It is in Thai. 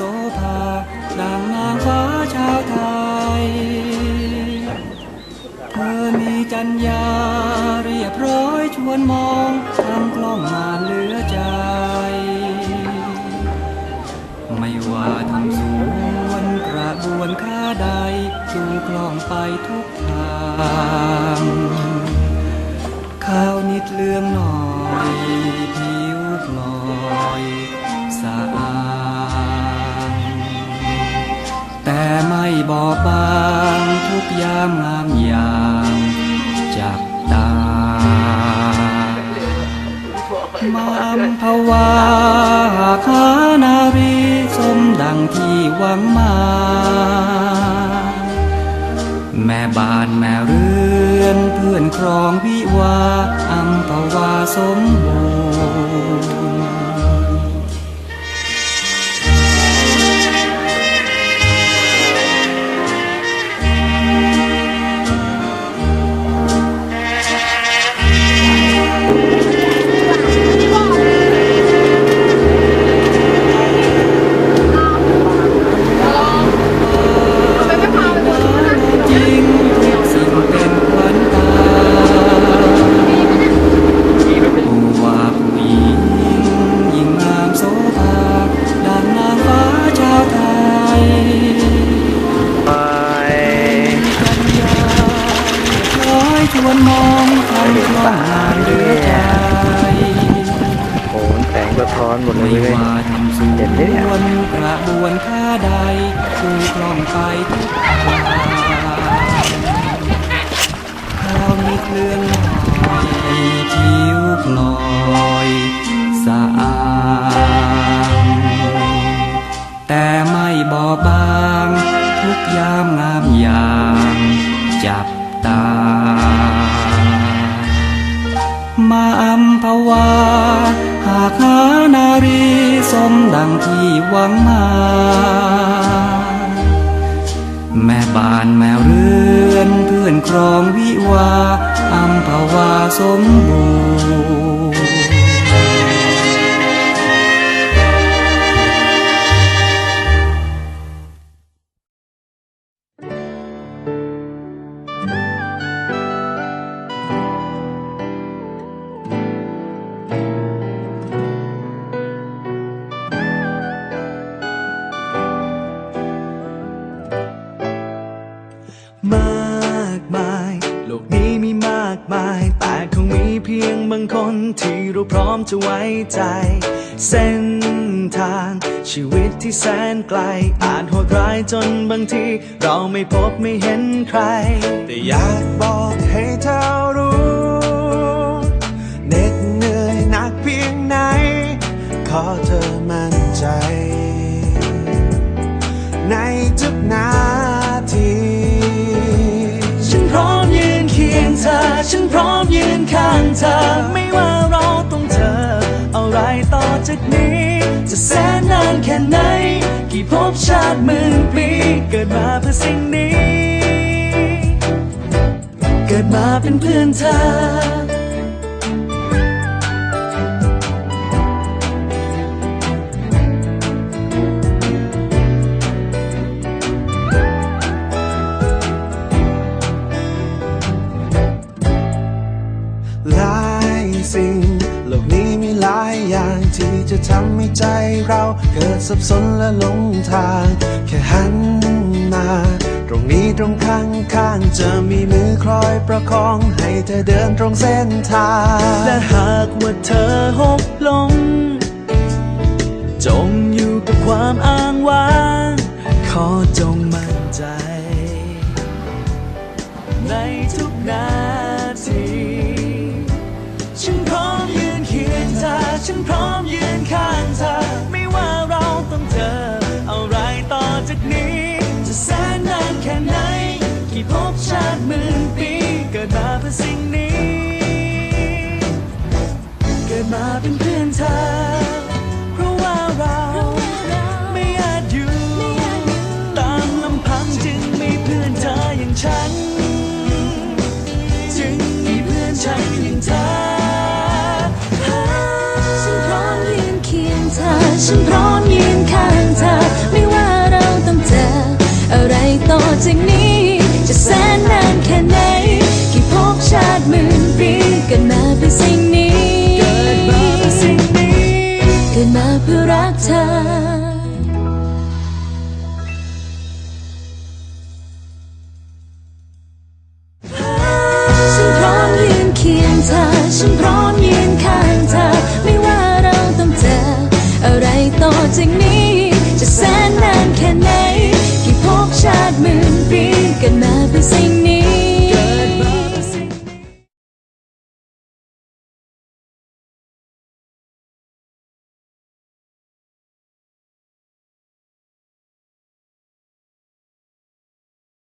โสภาดังนางฟ้าชาวไทย เธอมีจัญญาเรียบร้อยชวนมองทางกล้อง ยามงามยามจับตา มาอัมพวาคานารีสมดังที่หวังมา แม่บ้านแม่เรือนเพื่อนครองวิวาอัมพวาสมบูรณ์ มองทางกล้องงานเหลือใจโหนแสงสะท้อนหมดเลไม่ยว่าทำสวนกระบวนท่าใดดูกล้องไปทุกทางข้าวมีเครื่องลอยผิวพลอย อัมพวา หากหานารีสมดังที่หวังมา แม่บ้านแม่เรือนเพื่อนครองวิวาอัมพวาสมบูรณ์ ยงบางคนที่เราพร้อมจะไว้ใจ เส้นทางชีวิตที่แสนไกล อาจโหดร้ายจนบางที เราไม่พบไม่เห็นใคร แต่อยากบอกให้เธอรู้เหน็ดเหนื่อยหนักเพียงไหน ขอเธอมั่นใจ ในทุกนาที ฉันพร้อมยืนเคียงเธอฉันพร้อม เธอ ไม่ว่าเราต้องเจอ อะไรต่อจากนี้ จะแสนนานแค่ไหน กี่ภพชาติหมื่นปี เกิดมาเพื่อสิ่งนี้ เกิดมาเป็นเพื่อนเธอ หลายสิ่ง โลกนี้มีหลายอย่างที่จะทำให้ใจเราเกิดสับสนและหลงทาง แค่หันมา ตรงนี้ตรงข้างข้างจะมีมือคอยประคอง ให้เธอเดินตรงเส้นทาง และหากว่าเธอหกลงจงอยู่กับความอ้างว้างขอ ฉันพร้อมยืนข้างเธอ ไม่ว่าเราต้องเจออะไรต่อจากนี้